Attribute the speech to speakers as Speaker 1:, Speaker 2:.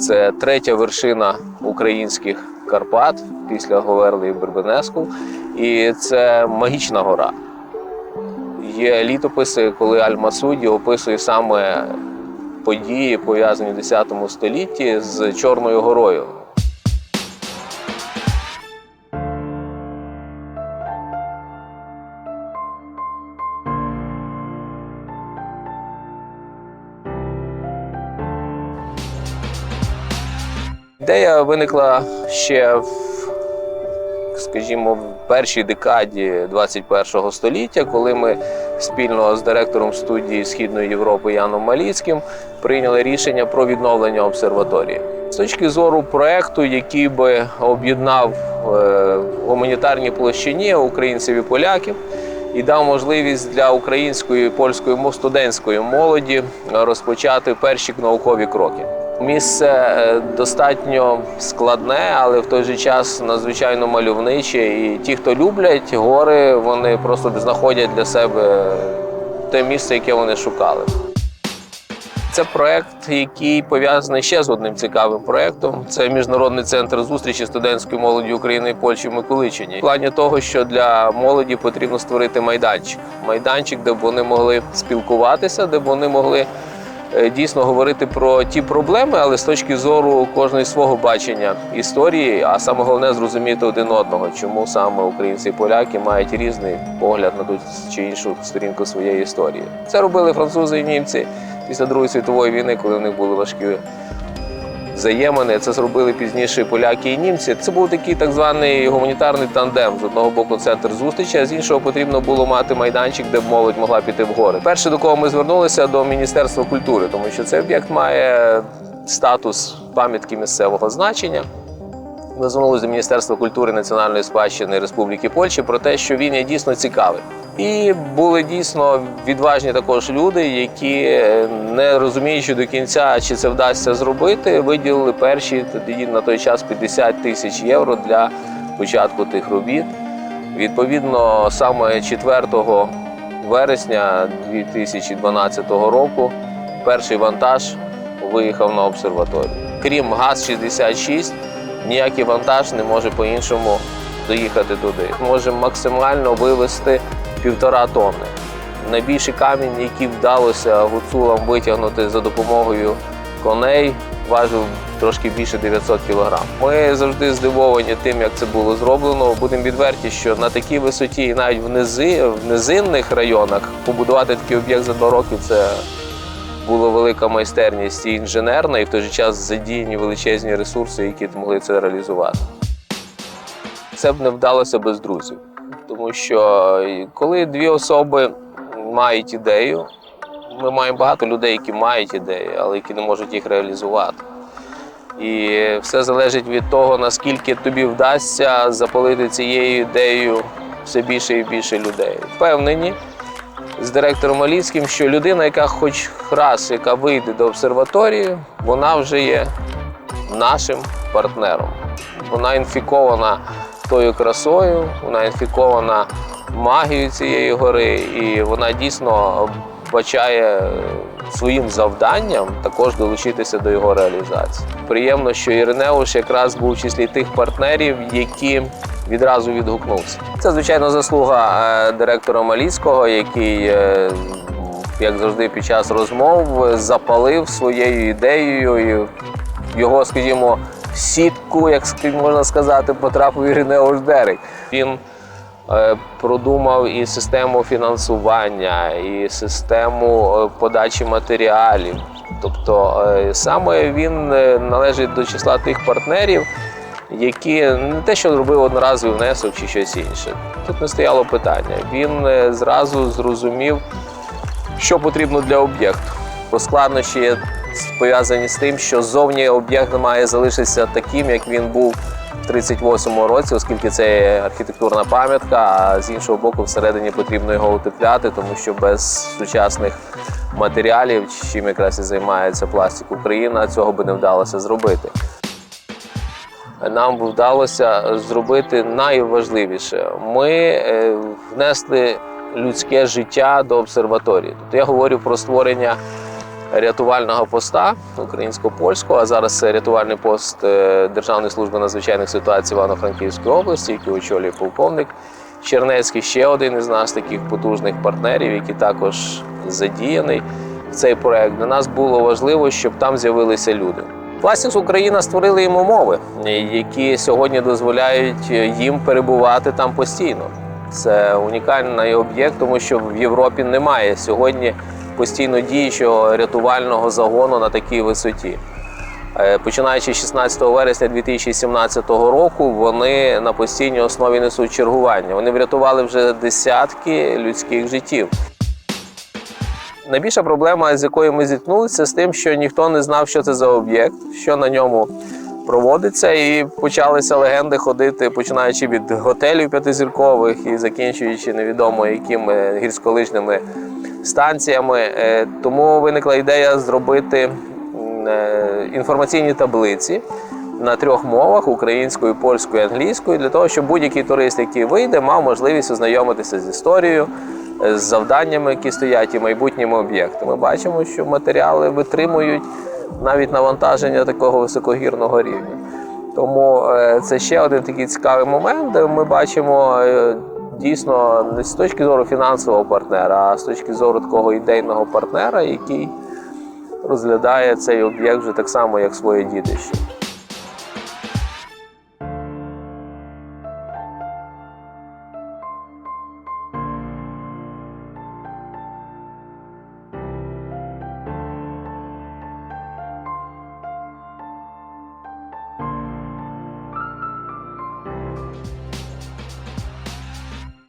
Speaker 1: Це третя вершина українських Карпат після Говерли і Бербенеску. І це магічна гора. Є літописи, коли Аль-Масуді описує саме події, пов'язані в 10 столітті з Чорною горою. Ідея виникла ще в, скажімо, в першій декаді 21 століття, коли ми спільно з директором студії Східної Європи Яном Маліцьким прийняли рішення про відновлення обсерваторії. З точки зору проекту, який би об'єднав е, в гуманітарній площині українців і поляків, і дав можливість для української польської студентської молоді розпочати перші наукові кроки. Місце е, достатньо складне, але в той же час надзвичайно мальовниче. І ті, хто люблять гори, вони просто знаходять для себе те місце, яке вони шукали. Це проект, який пов'язаний ще з одним цікавим проектом. Це міжнародний центр зустрічі студентської молоді України і Польщі в Миколичині. В плані того, що для молоді потрібно створити майданчик. Майданчик, де б вони могли спілкуватися, де б вони могли дійсно говорити про ті проблеми, але з точки зору кожної свого бачення історії, а саме головне зрозуміти один одного, чому саме українці і поляки мають різний погляд на ту чи іншу сторінку своєї історії. Це робили французи і німці після Другої світової війни, коли в них були важкі взаємини. Це зробили пізніше поляки і німці. Це був такий так званий гуманітарний тандем. З одного боку центр зустрічі, а з іншого потрібно було мати майданчик, де молодь могла піти в гори. Перше, до кого ми звернулися, до Міністерства культури, тому що цей об'єкт має статус пам'ятки місцевого значення. Ми звернулися до Міністерства культури національної спадщини Республіки Польщі про те, що він є дійсно цікавий. І були дійсно відважні також люди, які, не розуміючи до кінця, чи це вдасться зробити, виділили перші тоді на той час 50 тисяч євро для початку тих робіт. Відповідно, саме 4 вересня 2012 року перший вантаж виїхав на обсерваторію. Крім ГАЗ-66, ніякий вантаж не може по-іншому доїхати туди. Може максимально вивезти півтора тонни. Найбільший камінь, який вдалося гуцулам витягнути за допомогою коней, важив трошки більше 900 кг. Ми завжди здивовані тим, як це було зроблено. Будемо відверті, що на такій висоті, і навіть в низи, в низинних районах, побудувати такий об'єкт за два роки це була велика майстерність і інженерна, і в той же час задіяні величезні ресурси, які могли це реалізувати. Це б не вдалося без друзів. Тому що коли дві особи мають ідею, ми маємо багато людей, які мають ідеї, але які не можуть їх реалізувати. І все залежить від того, наскільки тобі вдасться запалити цією ідеєю все більше і більше людей. Впевнені з директором Маліцьким, що людина, яка хоч раз, яка вийде до обсерваторії, вона вже є нашим партнером. Вона інфікована тою красою, вона інфікована магією цієї гори, і вона дійсно бачає своїм завданням також долучитися до його реалізації. Приємно, що Іринеуш якраз був в числі тих партнерів, які відразу відгукнувся. Це звичайно заслуга е, директора Маліцького, який. е, Як завжди, під час розмов запалив своєю ідеєю його, скажімо, сітку, як можна сказати, потрапив Іринеуш Дерек. Він е, продумав і систему фінансування, і систему е, подачі матеріалів. Тобто е, саме він належить до числа тих партнерів, які не те, що зробив одноразовий внесок чи щось інше. Тут не стояло питання. Він зразу зрозумів, що потрібно для об'єкту. Бо складнощі є пов'язані з тим, що зовні об'єкт має залишитися таким, як він був в 38-му році, оскільки це архітектурна пам'ятка, а з іншого боку, всередині потрібно його утепляти, тому що без сучасних матеріалів, чим якраз і займається пластик Україна, цього би не вдалося зробити. Нам вдалося зробити найважливіше. Ми е, внесли людське життя до обсерваторії. Тобто я говорю про створення рятувального поста українсько-польського, а зараз це рятувальний пост е, Державної служби надзвичайних ситуацій Івано-Франківської області, який очолює полковник Чернецький, ще один із нас таких потужних партнерів, який також задіяний в цей проект. Для нас було важливо, щоб там з'явилися люди. Пластікс Україна створили їм умови, які сьогодні дозволяють їм перебувати там постійно. Це унікальний об'єкт, тому що в Європі немає сьогодні постійно діючого рятувального загону на такій висоті. Е, Починаючи з 16 вересня 2017 року, вони на постійній основі несуть чергування. Вони врятували вже десятки людських життів. Найбільша проблема, з якою ми зіткнулися, з тим, що ніхто не знав, що це за об'єкт, що на ньому проводиться, і почалися легенди ходити, починаючи від готелів п'ятизіркових і закінчуючи невідомо якими гірськолижними станціями. Е, Тому виникла ідея зробити е, інформаційні таблиці. На трьох мовах українською, польською, і англійською, для того, щоб будь-який турист, який вийде, мав можливість ознайомитися з історією, з завданнями, які стоять, і майбутніми об'єктами. Ми бачимо, що матеріали витримують навіть навантаження такого високогірного рівня. Тому е, це ще один такий цікавий момент, де ми бачимо е, дійсно не з точки зору фінансового партнера, а з точки зору такого ідейного партнера, який розглядає цей об'єкт вже так само, як своє дітище.